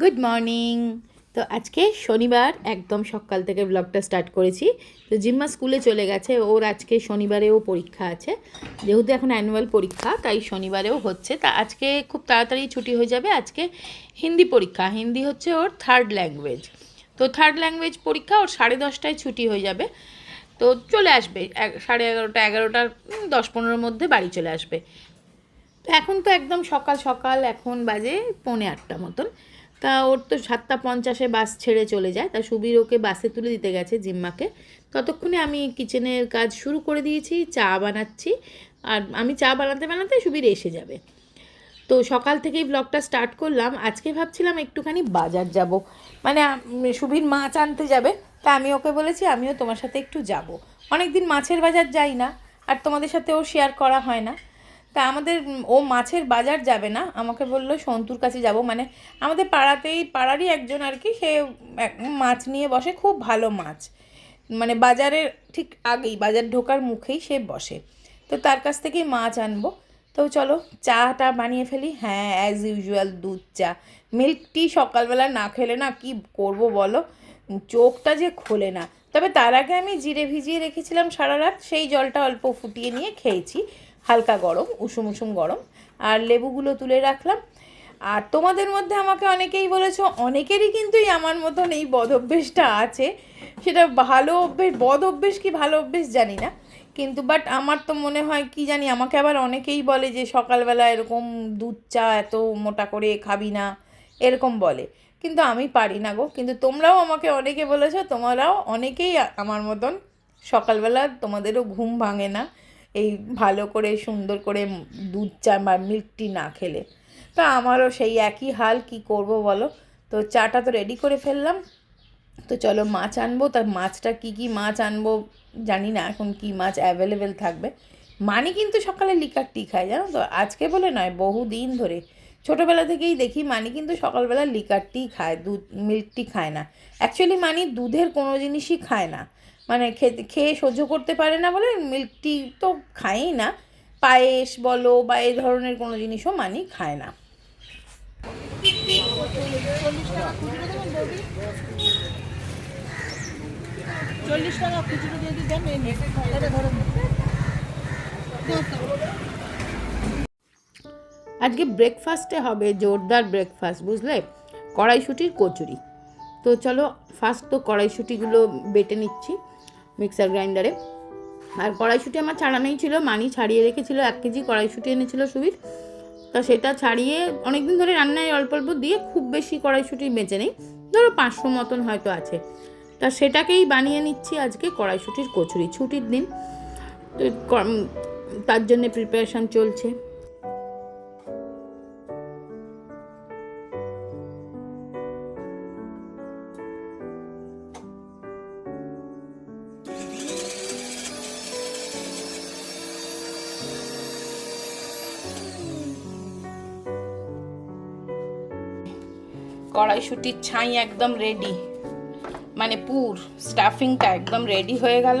Good morning তো আজকে শনিবার, একদম সকাল থেকে ব্লগটা স্টার্ট করেছি। তো জিম্মা স্কুলে চলে গেছে, ওর আজকে শনিবারেও পরীক্ষা আছে। যেহেতু এখন অ্যানুয়াল পরীক্ষা, তাই শনিবারেও হচ্ছে। তা আজকে খুব তাড়াতাড়ি ছুটি হয়ে যাবে। আজকে হিন্দি পরীক্ষা, হিন্দি হচ্ছে ওর থার্ড ল্যাঙ্গুয়েজ তো থার্ড ল্যাঙ্গুয়েজ পরীক্ষা, ওর সাড়ে দশটায় ছুটি হয়ে যাবে। তো চলে আসবে সাড়ে এগারোটা, এগারোটার দশ পনেরোর মধ্যে বাড়ি চলে আসবে। তো এখন তো একদম সকাল সকাল, এখন বাজে পৌনে আটটা মতন। তা ওর তো সাতটা পঞ্চাশে বাস ছেড়ে চলে যায়। তা সুবীর ওকে বাসে তুলে দিতে গেছে জিম্মাকে। ততক্ষণে আমি কিচেনের কাজ শুরু করে দিয়েছি, চা বানাচ্ছি। আর আমি চা বানাতে বানাতে সুবীর এসে যাবে। তো সকাল থেকেই ব্লগটা স্টার্ট করলাম। আজকে ভাবছিলাম একটুখানি বাজার যাব। মানে সুবীর মাছ আনতে যাবে, তা আমি ওকে বলেছি আমিও তোমার সাথে একটু যাব। অনেক দিন মাছের বাজার যাই না, আর তোমাদের সাথেও শেয়ার করা হয় না। তা আমাদের, ও মাছের বাজার যাবে না। আমাকে বলল, সন্তুর কাছে যাব। মানে আমাদের পাড়াতেই, পাড়ারই একজন আর কি, সে মাছ নিয়ে বসে, খুব ভালো মাছ। মানে বাজারের ঠিক আগেই, বাজার ঢোকার মুখেই সে বসে। তো তার কাছ থেকেই মাছ আনব। তো চলো, চাটা বানিয়ে ফেলি। হ্যাঁ অ্যাজ ইউজুয়াল দুধ চা। মিল্ক টি সকালবেলা না খেলে না কি করব বলো? চোখটা যে খোলে না। তবে তার আগে আমি জিরে ভিজিয়ে রেখেছিলাম সারা রাত, সেই জলটা অল্প ফুটিয়ে নিয়ে খেয়েছি। হালকা গরম, উষুম উষুম গরম। আর লেবুগুলো তুলে রাখলাম। আর তোমাদের মধ্যে আমাকে অনেকেই বলেছ, অনেকেরই কিন্তু আমার মতন এই বদ অভ্যেসটা আছে। সেটা ভালো অভ্যেস, বদ অভ্যেস কি ভালো অভ্যেস জানি না। কিন্তু বাট আমার তো মনে হয়, কি জানি, আমাকে আবার অনেকেই বলে যে সকালবেলা এরকম দুধ চা এত মোটা করে খাবি না, এরকম বলে। কিন্তু আমি পারি না গো। কিন্তু তোমরাও আমাকে অনেকে বলেছ, তোমরাও অনেকেই আমার মতন সকালবেলা তোমাদেরও ঘুম ভাঙে না। এই ভালো করে, সুন্দর করে দুধ চা বা মিল্ক টি না খেলে। তা আমারও সেই একই হাল, কি করব বলো? তো চাটা তো রেডি করে ফেললাম। তো চলো মাছ আনব। তার মাছটা কি কি মাছ আনব জানি না এখন কি মাছ অ্যাভেলেবেল থাকবে। মানি কিন্তু সকালে লিকার টি খায় জানো তো? আজকে বলে নয়, বহু দিন ধরে। ছোটোবেলা থেকেই দেখি মানি কিন্তু সকালবেলা লিকার টি খায়, দুধ মিল্ক টি খায় না। অ্যাকচুয়ালি মানি দুধের কোনো জিনিসই খায় না। মানে খেতে খেয়ে সহ্য করতে পারে না বলে মিল্ক টি তো খায়ই না। পায়েস বলো বা এই ধরনের কোনো জিনিসও মানি খায় না। চল্লিশ টাকা খুচরো। আজকে ব্রেকফাস্টে হবে জোরদার ব্রেকফাস্ট বুঝলে? কড়াইশুটির কচুরি। তো চলো ফার্স্ট তো কড়াইশুটিগুলো বেটে নিচ্ছি। মিক্সার গ্রাইন্ডারে। আর কড়াইশুটি আমার ছাড়ানোই ছিল, মানি ছাড়িয়ে রেখেছিল, এক কেজি কড়াইশুটি এনেছিল সুবীর। তা সেটা ছাড়িয়ে অনেক দিন ধরে রান্নায় অল্প অল্প দিয়ে খুব বেশি কড়াইশুটি বেঁচে নেই, ধরো পাঁচশো মতন হয়তো আছে। তা সেটাকেই বানিয়ে নিচ্ছি আজকে কড়াইশুটির কচুরি, ছুটির দিন। তার জন্য প্রিপারেশান চলছে। কড়াইশুটির ছাই একদম রেডি মানে পুর স্টাফিংটা একদম রেডি হয়ে গেল।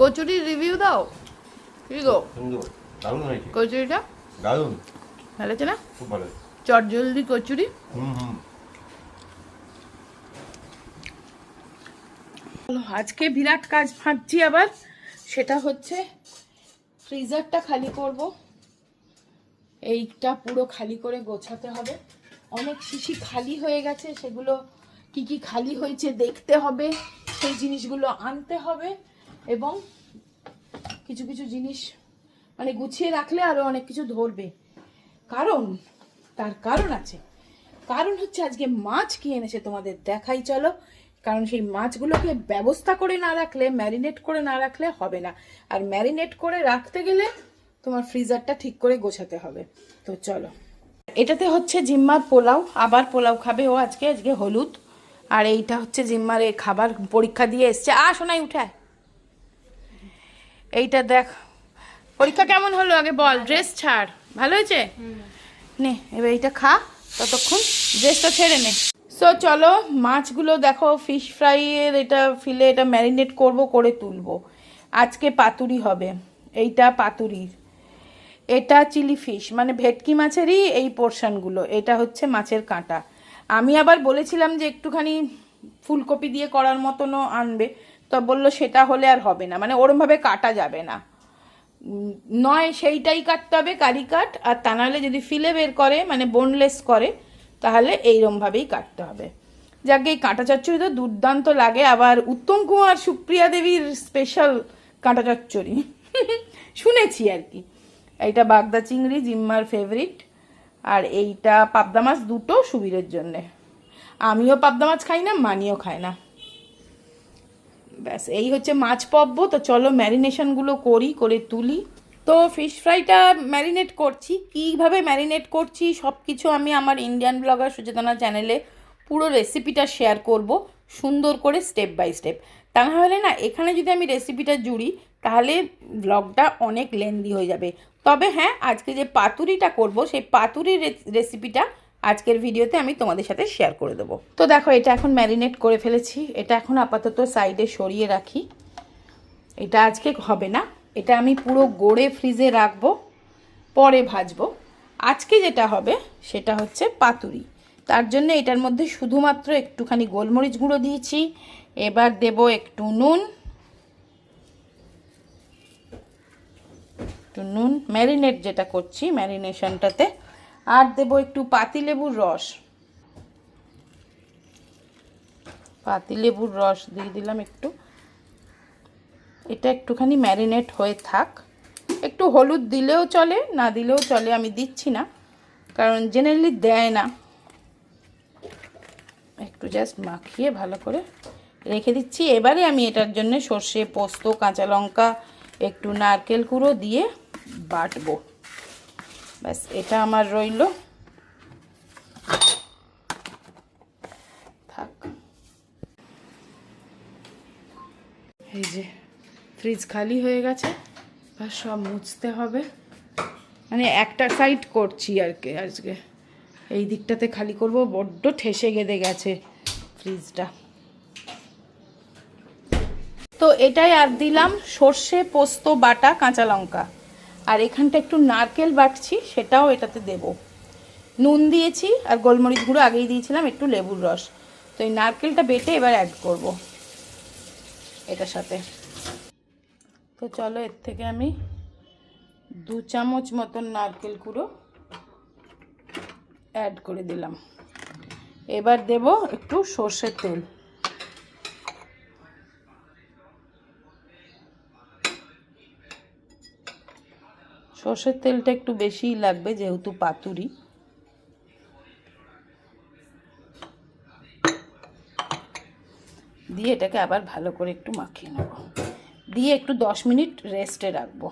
কচুরির রিভিউ দাও। কি গো? সুন্দর। দারুণ হয়েছে। কচুরিটা? দারুণ। ভালো আছে না? খুব ভালো চট জলদি কচুরি। হুম আজকে বিরাট কাজ ভাবছি আবার। সেটা হচ্ছে ফ্রিজারটা খালি করব। এইটা পুরো খালি করে গোছাতে হবে। অনেক শিশি খালি হয়ে গেছে সেগুলো কি কি খালি হয়েছে দেখতে হবে সেই জিনিসগুলো আনতে হবে। এবং কিছু কিছু জিনিস মানে গুছিয়ে রাখলে আরও অনেক কিছু ধরবে। কারণ, তার কারণ আছে। কারণ হচ্ছে আজকে মাছ কি এনেছে তোমাদের দেখাই, চলো। কারণ সেই মাছগুলোকে ব্যবস্থা করে না রাখলে ম্যারিনেট করে না রাখলে হবে না। আর ম্যারিনেট করে রাখতে গেলে তোমার ফ্রিজারটা ঠিক করে গোছাতে হবে। তো চলো। এটাতে হচ্ছে জিম্মার পোলাও। আবার পোলাও খাবে ও আজকে আজকে হলুদ। আর এইটা হচ্ছে জিম্মার খাবার পরীক্ষা দিয়ে এসছে। আ শোনাই উঠায় এইটা দেখ। পরীক্ষা কেমন হলো আগে বল ড্রেস ছাড়। ভালো হয়েছে? নে, এবার এইটা খা, ততক্ষণ ড্রেসটা ছেড়ে নে। সো চলো, মাছগুলো দেখো ফিশ ফ্রাইয়ের এটা ফিলে এটা ম্যারিনেট করব, করে তুলবো। আজকে পাতুরি হবে, এইটা পাতুরির। এটা চিলি ফিশ মানে ভেটকি মাছেরই এই পোর্শনগুলো এটা হচ্ছে মাছের কাঁটা। আমি আবার বলেছিলাম যে একটুখানি ফুলকপি দিয়ে করার মতনও আনবে তো বলল, সেটা হলে আর হবে না। মানে ওরমভাবে কাটা যাবে না। নয়, সেইটাই কাটতে হবে কারি কাট আর তা নাহলে যদি ফিলে বের করে মানে বোনলেস করে, তাহলে এইরমভাবেই কাটতে হবে। যাকে, এই কাঁটা চচ্চড়ি তো দুর্দান্ত লাগে। আবার উত্তম কুমার সুপ্রিয়া দেবীর স্পেশাল কাঁটা চচ্চড়ি। শুনেছি আর কি। এইটা বাগদা চিংড়ি, জিম্মার ফেভারিট আর এইটা পাবদা মাছ দুটো সুবীরের জন্যে। আমিও পাবদা মাছ খাই না, মানিও খায় না। ব্যাস, এই হচ্ছে মাছ পব্ব তো চলো ম্যারিনেশনগুলো করি, করে তুলি। তো ফিশ ফ্রাইটা ম্যারিনেট করছি, কীভাবে ম্যারিনেট করছি সব কিছু আমি আমার ইন্ডিয়ান ব্লগার সুচেতনা চ্যানেলে পুরো রেসিপিটা শেয়ার করব, সুন্দর করে স্টেপ বাই স্টেপ তা না হলে না, এখানে যদি আমি রেসিপিটা জুড়ি, তাহলে ব্লগটা অনেক লেন্দি হয়ে যাবে। তবে হ্যাঁ আজকে যে পাতুরিটা করব, সেই পাতুরির রেসিপিটা আজকের ভিডিওতে আমি তোমাদের সাথে শেয়ার করে দেবো। তো দেখো, এটা এখন ম্যারিনেট করে ফেলেছি। এটা এখন আপাতত সাইডে সরিয়ে রাখি। এটা আজকে হবে না। এটা আমি পুরো গড়ে ফ্রিজে রাখব, পরে ভাজবো। আজকে যেটা হবে, সেটা হচ্ছে পাতুরি। তার জন্য এটার মধ্যে শুধুমাত্র একটুখানি গোলমরিচ গুঁড়ো দিয়েছি। এবার দেব একটু নুন। একটু নুন। ম্যারিনেট যেটা করছি ম্যারিনেশনটাতে আর দেব একটু পাতিলেবুর রস। পাতিলেবুর রস দিয়ে দিলাম একটু। এটা একটুখানি ম্যারিনেট হয়ে থাক। একটু হলুদ দিলেও চলে, না দিলেও চলে আমি দিচ্ছি না, কারণ জেনারেলি দেয় না। একটু জাস্ট মাখিয়ে ভালো করে রেখে দিচ্ছি। এবারে আমি এটার জন্য সর্ষে, পোস্ত, কাঁচা লঙ্কা, একটু নারকেল কুড়ো দিয়ে বাটবো। ব্যাস, এটা আমার রইল। থাক। এই যে ফ্রিজ খালি হয়ে গেছে বা সব মুছতে হবে। মানে একটা সাইড করছি আর কি আজকে। এই দিকটাতে খালি করব, বড্ড ঠেসে গেঁদে গেছে ফ্রিজটা তো এটাই আর দিলাম, সর্ষে, পোস্ত, বাটা, কাঁচা লঙ্কা। আর এখানটা একটু নারকেল বাটছি, সেটাও এটাতে দেব। নুন দিয়েছি আর গোলমরিচ গুঁড়ো আগেই দিয়েছিলাম, একটু লেবুর রস। তো এই নারকেলটা বেটে এবার অ্যাড করব এটার সাথে। তো চলো এর থেকে আমি দু চামচ মতন নারকেল কুড়ো অ্যাড করে দিলাম। এবার দেব একটু সর্ষের তেল। সর্ষের তেলটা একটু বেশিই লাগবে, যেহেতু পাতুরি। দিয়ে এটাকে আবার ভালো করে একটু মাখিয়ে নেব। দিয়ে একটু দশ মিনিট রেস্টে রাখব।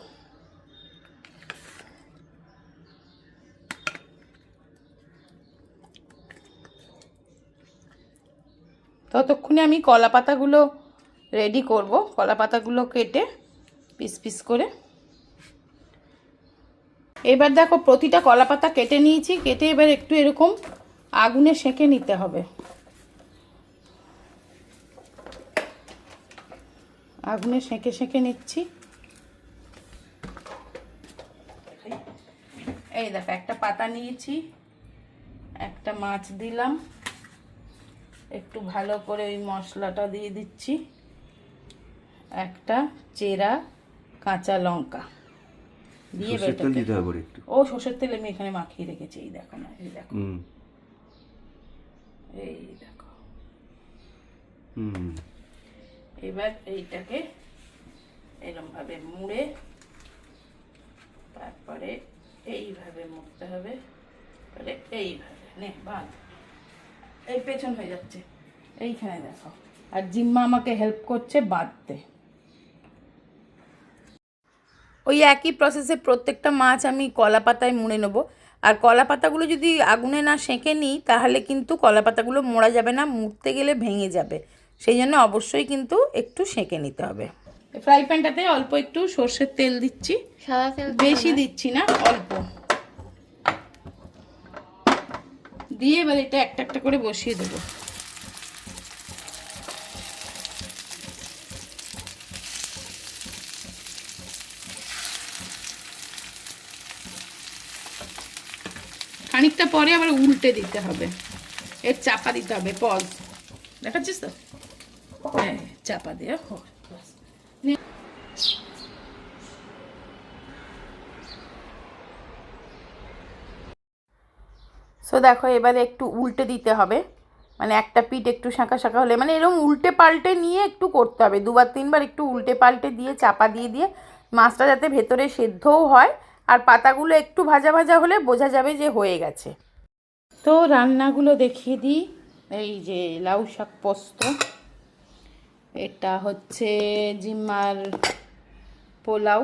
ততক্ষণে আমি কলা পাতাগুলো রেডি করব। কলা পাতাগুলো কেটে পিস পিস করে এবার দেখো প্রতিটা কলা পাতা কেটে নিয়েছি, কেটে এবার একটু এরকম আগুনে সেঁকে নিতে হবে। আগুনে সেঁকে সেঁকে নিচ্ছি। এই দেখো, একটা পাতা নিয়েছি, একটা মাছ দিলাম। একটু ভালো করে ওই মশলাটা দিয়ে দিচ্ছি। একটা চেরা কাঁচা লঙ্কা। দিয়ে তেল দিতে হবে একটু। ও সর্ষের তেল আমি এখানে মাখিয়ে রেখেছি এই দেখো না এই দেখো। হুম। এই দেখো। হুম এবার এইটাকে এরকম ভাবে মুড়ে তারপরে এইভাবে মুড়তে হবে তারপরে এইভাবে নে বাঁধ এই পেছন হয়ে যাচ্ছে এইখানে দেখো। আর জিম্মা আমাকে হেল্প করছে বাঁধতে। ওই একই প্রসেসে প্রত্যেকটা মাছ আমি কলা পাতায় মুড়ে নেব। আর কলা পাতাগুলো যদি আগুনে না সেঁকে নিই তাহলে কিন্তু কলা পাতাগুলো মোড়া যাবে না মুড়তে গেলে ভেঙে যাবে। সেই জন্য অবশ্যই কিন্তু একটু সেঁকে নিতে হবে। ফ্রাই প্যানটাতে অল্প একটু সর্ষের তেল দিচ্ছি। সাদা তেল বেশি দিচ্ছি না অল্প। দিয়ে এবার এটা একটা একটা করে বসিয়ে দেবো। খানিকটা পরে আবার উল্টে দিতে হবে। এর চাপা দিতে হবে পজ দেখাচ্ছিস তো? হ্যাঁ চাপা দিয়ে সো দেখো, এবারে একটু উল্টে দিতে হবে। মানে একটা পিঠ একটু শাঁকা শাঁকা হলে মানে এরকম উল্টে পাল্টে নিয়ে একটু করতে হবে। দুবার তিনবার একটু উল্টে পাল্টে দিয়ে, চাপা দিয়ে দিয়ে, মাছটা যাতে ভেতরে সেদ্ধও হয় আর পাতাগুলো একটু ভাজা ভাজা হলে বোঝা যাবে যে হয়ে গেছে। তো রান্নাগুলো দেখিয়ে দিই। এই যে লাউ শাক পোস্ত, এটা হচ্ছে জিম্মার পোলাও।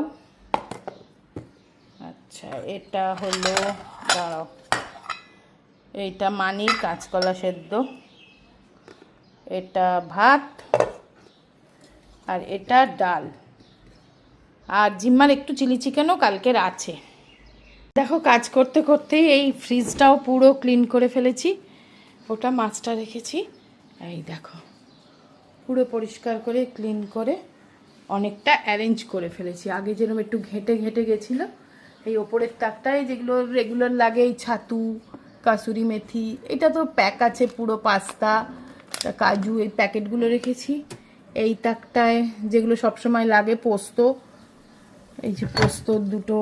আচ্ছা এটা হলো, দাঁড়াও, এইটা মানির কাঁচকলা সেদ্ধ। এটা ভাত, আর এটা ডাল। আর জিম্মার একটু চিলি চিকেনও কালকের আছে। দেখো, কাজ করতে করতেই এই ফ্রিজটাও পুরো ক্লিন করে ফেলেছি। ওটা মাছটা রেখেছি। এই দেখো, পুরো পরিষ্কার করে, ক্লিন করে অনেকটা অ্যারেঞ্জ করে ফেলেছি। আগে যেরকম একটু ঘেটে ঘেটে গেছিল, এই ওপরের তাকটায় যেগুলো রেগুলার লাগে, এই ছাতু, কাসুরি মেথি, এটা তো প্যাক আছে পুরো পাস্তা কাজু, এই প্যাকেটগুলো রেখেছি। এই তাকটায় যেগুলো সবসময় লাগে, পোস্ত এই যে পোস্ত, দুটো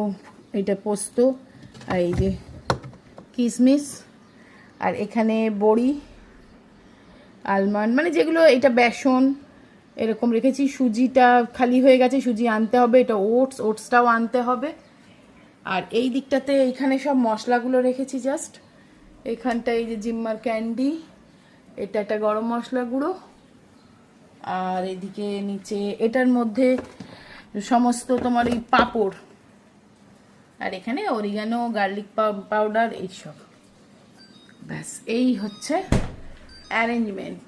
এটা পোস্ত আর এই যে কিশমিশ আর এখানে বড়ি, আলমন্ড মানে যেগুলো এটা বেসন, এরকম রেখেছি, সুজিটা খালি হয়ে গেছে, সুজি আনতে হবে, এটা ওটস, ওটসটাও আনতে হবে। আর এই দিকটাতে এইখানে সব মশলাগুলো রেখেছি জাস্ট। এখানটা এই যে জিম্মার ক্যান্ডি, এটা একটা গরম মশলা গুঁড়ো। আর এদিকে নিচে, এটার মধ্যে সমস্ত তোমার ওই পাঁপড়। আর এখানে অরিগানো গার্লিক পাউডার এইসব। ব্যাস, এই হচ্ছে অ্যারেঞ্জমেন্ট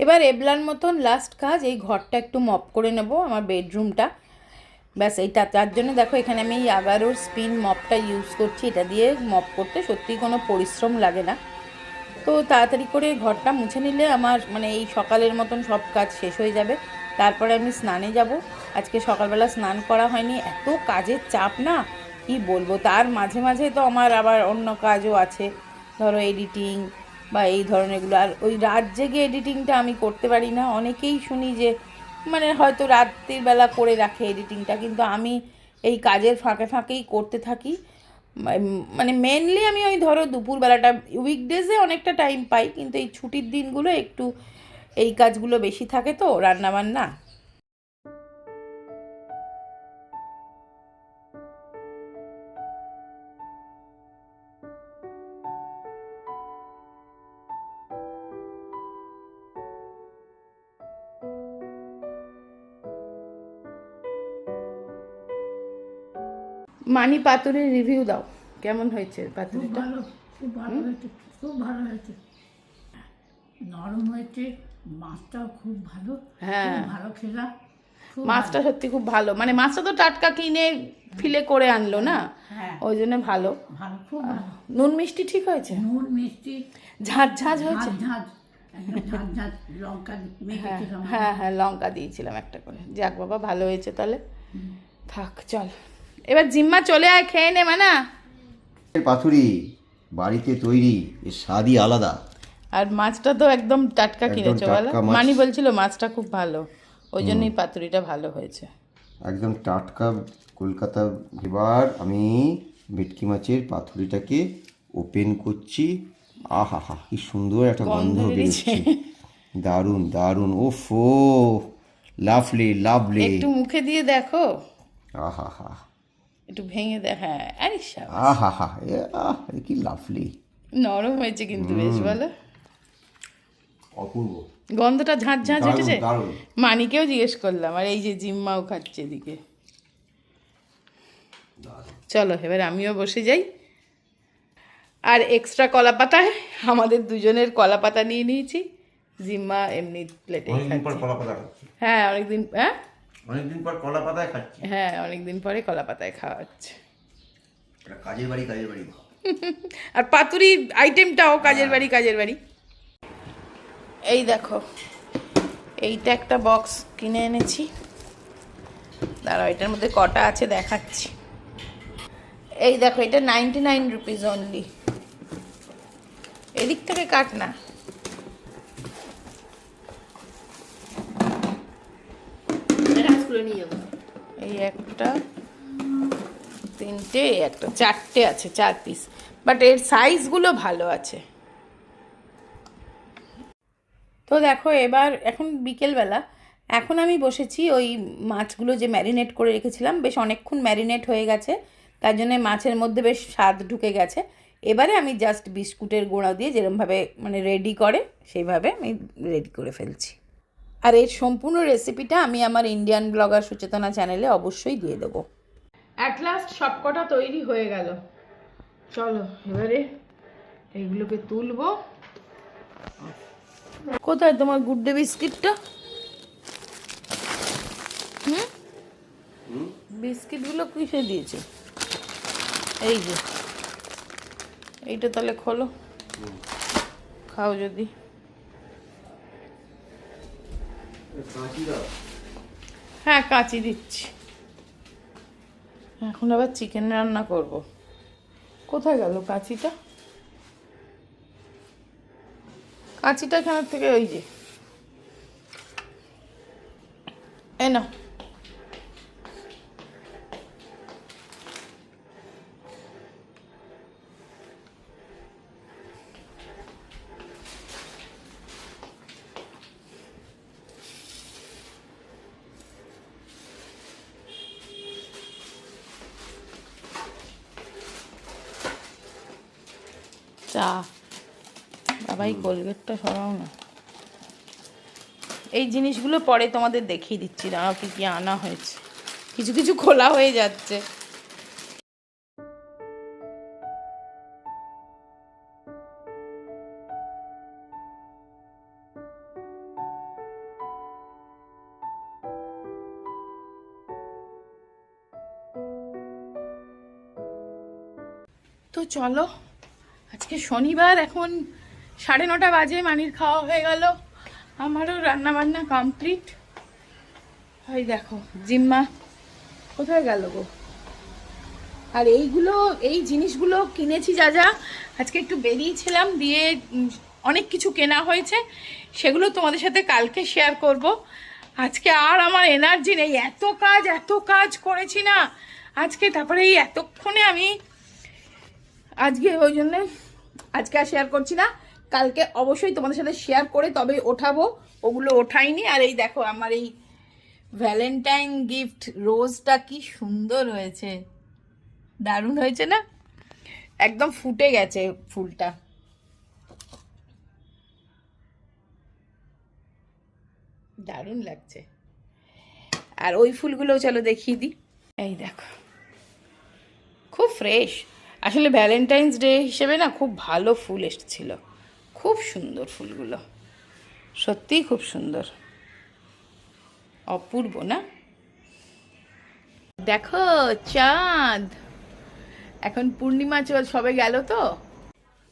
এবার এবলার মতন লাস্ট কাজ, এই ঘরটা একটু মপ করে নেব, আমার বেডরুমটা ব্যাস, এইটা, তার জন্য দেখো, এখানে আমি এই আগারোর স্পিন মপটা ইউজ করছি। এটা দিয়ে মপ করতে সত্যিই কোনো পরিশ্রম লাগে না। তো তাড়াতাড়ি করে ঘরটা মুছে নিলে আমার মানে এই সকালের মতন সব কাজ শেষ হয়ে যাবে। তারপরে আমি স্নানে যাব। আজকে সকালবেলা স্নান করা হয়নি। এত কাজের চাপ না? কি বলব? তার মাঝে মাঝে তো আমার আবার অন্য কাজও আছে। ধরো এডিটিং বা এই ধরনেরগুলো আর ওই রাত জেগে এডিটিংটা আমি করতে পারি না। অনেকেই শুনি যে মানে হয়তো রাত্রির বেলা করে রাখে এডিটিংটা কিন্তু আমি এই কাজের ফাঁকে ফাঁকেই করতে থাকি। মানে মেনলি আমি ওই ধরো দুপুরবেলাটা উইকডেজে অনেকটা টাইম পাই। কিন্তু এই ছুটির দিনগুলো একটু এই কাজগুলো বেশি থাকে তো রান্নাবান্না। মানি পাতুরির রিভিউ দাও। কেমন হয়েছে পাতুরিটা? খুব ভালো হয়েছে খুব ভালো হয়েছে। নরম হয়েছে মাছটাও খুব ভালো হ্যাঁ। ভালো খেলাম মাছটা সত্যি খুব ভালো। মানে মাছটা তো টাটকা কিনে ফিলে করে আনলো না? হ্যাঁ। ওই জন্য ভালো। ভালো খুব ভালো। নুন মিষ্টি ঠিক হয়েছে? নুন মিষ্টি। ঝাঁঝ ঝাঁঝ হয়েছে? মেখেছিলাম হ্যাঁ হ্যাঁ লঙ্কা দিয়েছিলাম একটা করে। যাক বাবা ভালো হয়েছে তাহলে। থাক চল। এবার জিম্মা চলে আয় খেয়ে নে মানা। পাথুরি বাড়িতে তৈরি এর স্বাদই আলাদা। আর মাছটা তো একদম টাটকা কিনেছো বলো? মানি বলছিল মাছটা খুব ভালো ওই জন্যই পাতুরিটা ভালো হয়েছে। একদম টাটকা কলকাতা এবার আমি ভেটকি মাছের পাথুরিটাকে ওপেন করছি। আহা হা কি সুন্দর একটা গন্ধ বেরোচ্ছে দারুণ দারুণ ফো লাভলি লাভলি একটু মুখে দিয়ে দেখো। আহা হা একটু ভেঙে দে হ্যাঁ আরে। আহা হা কি লাভলি নরম হয়েছে কিন্তু বেশ বলো? অপূর্ব। গন্ধটা ঝাঁঝ ঝাঁঝ উঠেছে? মানিকেও জিজ্ঞেস করলাম আর এই যে জিম্মাও খাচ্ছে এদিকে। চলো এবার আমিও বসে যাই। আর এক্সট্রা কলা পাতায় আমাদের দুজনের কলা পাতা নিয়ে নিয়েছি। জিম্মা এমনি প্লেটে পাতা হ্যাঁ অনেকদিন হ্যাঁ? অনেকদিন পর কলা পাতায় খাচ্ছি। হ্যাঁ অনেকদিন পরে কলা পাতায় খাওয়া হচ্ছে কাজের বাড়ি কাজের বাড়ি। আর পাতুরি আইটেমটাও কাজের বাড়ি কাজের বাড়ি। এই দেখো এইটা একটা বক্স কিনে এনেছি। দাঁড়াও এটার মধ্যে কটা আছে দেখাচ্ছি। এই দেখো এটা নাইনটি নাইন রুপিস অনলি এদিক থেকে কাট না। এই একটা তিনটে একটা চারটে আছে চার পিস বাট এর সাইজগুলো ভালো আছে। তো দেখো এবার এখন বিকেলবেলা, এখন আমি বসেছি ওই মাছগুলো যে ম্যারিনেট করে রেখেছিলাম, বেশ অনেকক্ষণ ম্যারিনেট হয়ে গেছে, তার জন্য মাছের মধ্যে বেশ স্বাদ ঢুকে গেছে। এবারে আমি জাস্ট বিস্কুটের গুঁড়া দিয়ে যেরমভাবে মানে রেডি করে, সেইভাবে আমি রেডি করে ফেলছি। আর এর সম্পূর্ণ রেসিপিটা আমি আমার ইন্ডিয়ান ব্লগার সুচেতনা চ্যানেলে অবশ্যই দিয়ে দেবো। অ্যাট লাস্ট সবকটা তৈরি হয়ে গেল। চলো, এবারে এগুলোকে তুলবো। কোথায় তোমার গুড্ডে বিস্কিটটা? হুম? বিস্কিটগুলো কিসে দিয়েছে? এই যে। এইটা তাহলে খোলো। খাও যদি। হ্যাঁ কাঁচি দিচ্ছি। এখন আবার চিকেন রান্না করব। কোথায় গেল কাঁচিটা? কাঁচিটা এখান থেকে ওই যে। এ না চা। বাবাই কোলগেটটা সরাও না। এই জিনিসগুলো পরে তোমাদের দেখিয়ে দিচ্ছি দাঁড়াও কি কি আনা হয়েছে। কিছু কিছু খোলা হয়ে যাচ্ছে। তো চলো আজকে শনিবার এখন সাড়ে নটা বাজে, মানির খাওয়া হয়ে গেল। আমারও রান্না বান্না কমপ্লিট ওই দেখো, জিম্মা কোথায় গেল গো? আর এইগুলো, এই জিনিসগুলো কিনেছি যা যা, আজকে একটু বেরিয়েছিলাম, দিয়ে অনেক কিছু কেনা হয়েছে, সেগুলো তোমাদের সাথে কালকে শেয়ার করব। আজকে আর আমার এনার্জি নেই, এত কাজ এত কাজ করেছি না। আজকে তারপরে এই এতক্ষণে আমি, আজকে ওই জন্য, আজকে আর শেয়ার করছি না। কালকে অবশ্যই তোমাদের সাথে শেয়ার করে তবে ওঠাবো। ওগুলো ওঠাইনি। আর এই দেখো, আমার এই ভ্যালেন্টাইন গিফট রোজটা কি সুন্দর হয়েছে। দারুণ হয়েছে না? একদম ফুটে গেছে ফুলটা। দারুণ লাগছে। আর ওই ফুলগুলো চলো দেখিয়ে দিই। এই দেখো। খুব ফ্রেশ আসলে ভ্যালেন্টাইন্স ডে হিসেবে না খুব ভালো ফুল এসেছিল। খুব সুন্দর ফুলগুলো। সত্যিই খুব সুন্দর। অপূর্ব, না? দেখো, চাঁদ! এখন পূর্ণিমা, চল, সবে গেল তো?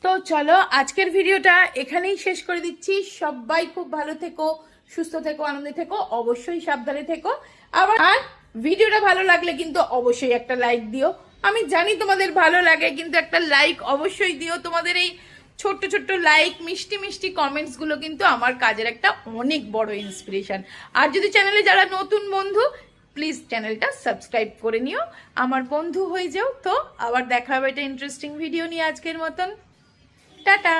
তো চলো, আজকের ভিডিওটা এখানেই শেষ করে দিচ্ছি। সবাই খুব ভালো থেকো, সুস্থ থেকো, আনন্দে থেকো, অবশ্যই সাবধানে থেকো। আবার, আর ভিডিওটা ভালো লাগলে কিন্তু অবশ্যই একটা লাইক দিও। আমি জানি তোমাদের ভালো লাগে, কিন্তু একটা লাইক অবশ্যই দিও। তোমাদের এই ছোট্ট ছোট্ট লাইক মিষ্টি মিষ্টি কমেন্টসগুলো কিন্তু আমার কাজের একটা অনেক বড় ইন্সপিরেশান আর যদি চ্যানেলে যারা নতুন বন্ধু প্লিজ চ্যানেলটা সাবস্ক্রাইব করে নিও। আমার বন্ধু হয়ে যাও তো। আবার দেখা হবে এটা ইন্টারেস্টিং ভিডিও নিয়ে আজকের মতন। টাটা!